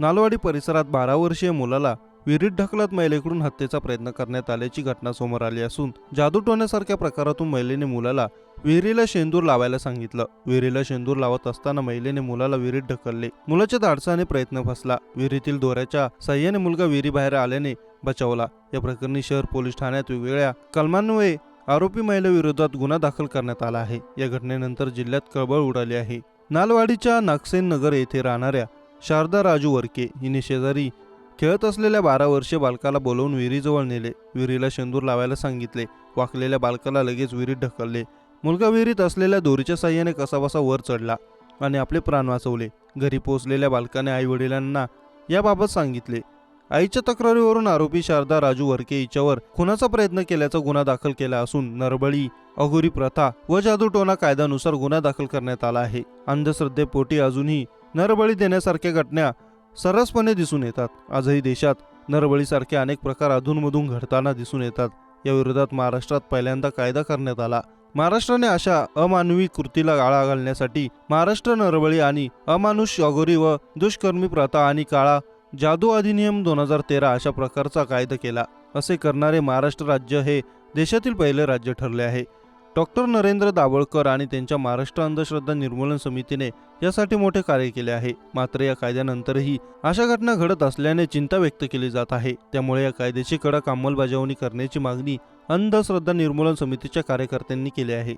नालवाडी परिसरात बारा वर्षीय मुलाला विहिरीत ढकलत महिलेकडून हत्येचा प्रयत्न करण्यात आल्याची घटना समोर आली असून जादू टोण्यासारख्या प्रकारातून महिलेने मुलाला विहिरीला शेंदूर लावायला सांगितलं. विहिरीला शेंदूर लावत असताना महिलेने मुलाला विहिरीत ढकलले. मुलाच्या धाडसाने प्रयत्न फसला. विहिरीतील दोऱ्याच्या सह्याने मुलगा विहिरीबाहेर आल्याने बचावला. या प्रकरणी शहर पोलीस ठाण्यात वेगवेगळ्या कलमांमुळे आरोपी महिलेविरोधात गुन्हा दाखल करण्यात आला आहे. या घटनेनंतर जिल्ह्यात कळबळ उडाली आहे. नालवाडीच्या नागसेन नगर येथे राहणाऱ्या शारदा राजू वरके हिने शेजारी खेळत असलेल्या बारा वर्षे बालकाला बोलवून विहिरीजवळ नेले. विहिरीला शेंदूर लावायला सांगितले. वाकलेल्या बालकाला लगेच विहिरीत ढकलले. मुलगा विहिरीत असलेल्या दोरीच्या साह्याने कसाबसा वर चढला आणि आपले प्राण वाचवले. घरी पोहोचलेल्या बालकाने आई वडिलांना याबाबत सांगितले. आईच्या तक्रारीवरून आरोपी शारदा राजू वरके हिच्यावर खुनाचा प्रयत्न केल्याचा गुन्हा दाखल केला असून नरबळी अघोरी प्रथा व जादूटोना कायद्यानुसार गुन्हा दाखल करण्यात आला आहे. अंधश्रद्धेपोटी अजूनही नरबळी देण्यासारख्या घटना सरसपणे दिसून येतात. आजही देशात नरबळीसारखे अनेक प्रकार अधूनमधून घडताना दिसून येतात. या विरोधात महाराष्ट्रात पहिल्यांदा कायदा करण्यात आला. महाराष्ट्राने अशा अमानवी कृतीला आळा घालण्यासाठी महाराष्ट्र नरबळी आणि अमानुष अगोरी व दुष्कर्मी प्रथा आणि काळा जादू अधिनियम दोन हजार तेरा अशा प्रकारचा कायदा केला. असे करणारे महाराष्ट्र राज्य हे देशातील पहिले राज्य ठरले आहे. डॉक्टर नरेंद्र दाभोळकर आणि त्यांच्या महाराष्ट्र अंधश्रद्धा निर्मूलन समितीने यासाठी मोठे कार्य केले आहे. मात्र या कायद्यानंतरही अशा घटना घडत असल्याने चिंता व्यक्त केली जात आहे. त्यामुळे या कायद्याची कडक अंमलबजावणी करण्याची मागणी अंधश्रद्धा निर्मूलन समितीच्या कार्यकर्त्यांनी केली आहे.